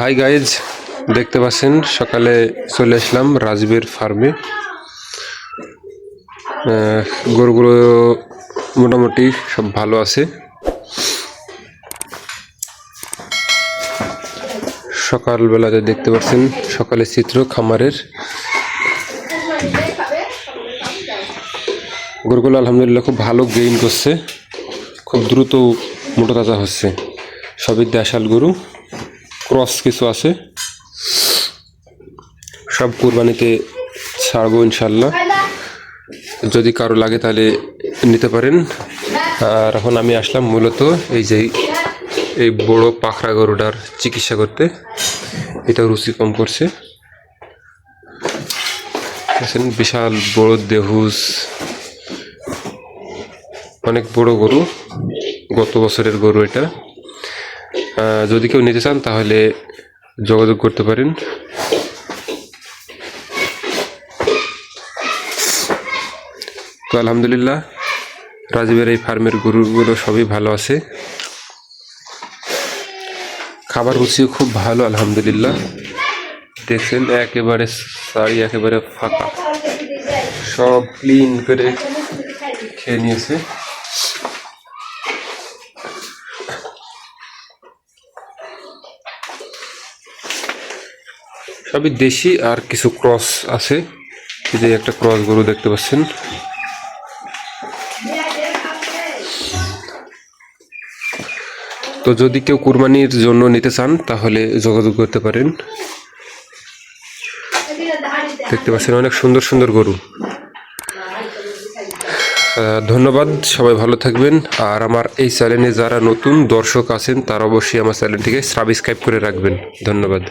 Hi guys দেখতে পাচ্ছেন, সকালে চলে আসলাম রাজবীর ফার্মে গরুগুলো মোটামুটি সব ভালো আছে। সকালবেলাতে দেখতে পাচ্ছেন সকালে চিত্র খামারের। গরুগুলো আলহামদুলিল্লাহ খুব ভালো গেইন করছে, খুব দ্রুত মোটা তাজা হচ্ছে। সবই দেশাল গরু। ক্রস কিছু আছে। সব কুরবানিতে ছাড়বো ইনশাল্লাহ যদি কারও লাগে তাহলে নিতে পারেন। আর এখন আমি আসলাম মূলত এই যে এই বড় পাখরা গরুটার চিকিৎসা করতে। এটা রুচি কম করছে। বিশাল বড় দেহুস অনেক বড় গরু। গত বছরের গরু এটা। যদি কেউ নিতে চান, তাহলে যোগাযোগ করতে পারেন। তো আলহামদুলিল্লাহ, রাজীবের এই ফার্মের গরুগুলো সবই ভালো আছে। খাবার রুচিও খুব ভালো, আলহামদুলিল্লাহ। দেখছেন, একেবারে সারি, একেবারে ফাঁকা। সব ক্লিন করে খেয়ে নিয়েছে। সবই দেশি আর কিছু ক্রস আছে। যে একটা ক্রস গরু দেখতে পাচ্ছেন। তো যদি কেউ কুরবানির জন্য নিতে চান, তাহলে যোগাযোগ করতে পারেন। দেখতে পাচ্ছেন অনেক সুন্দর সুন্দর গরু। ধন্যবাদ, সবাই ভালো থাকবেন। আর আমার এই চ্যানেলে যারা নতুন দর্শক আছেন, তারা অবশ্যই আমার চ্যানেলটিকে সাবস্ক্রাইব করে রাখবেন। ধন্যবাদ।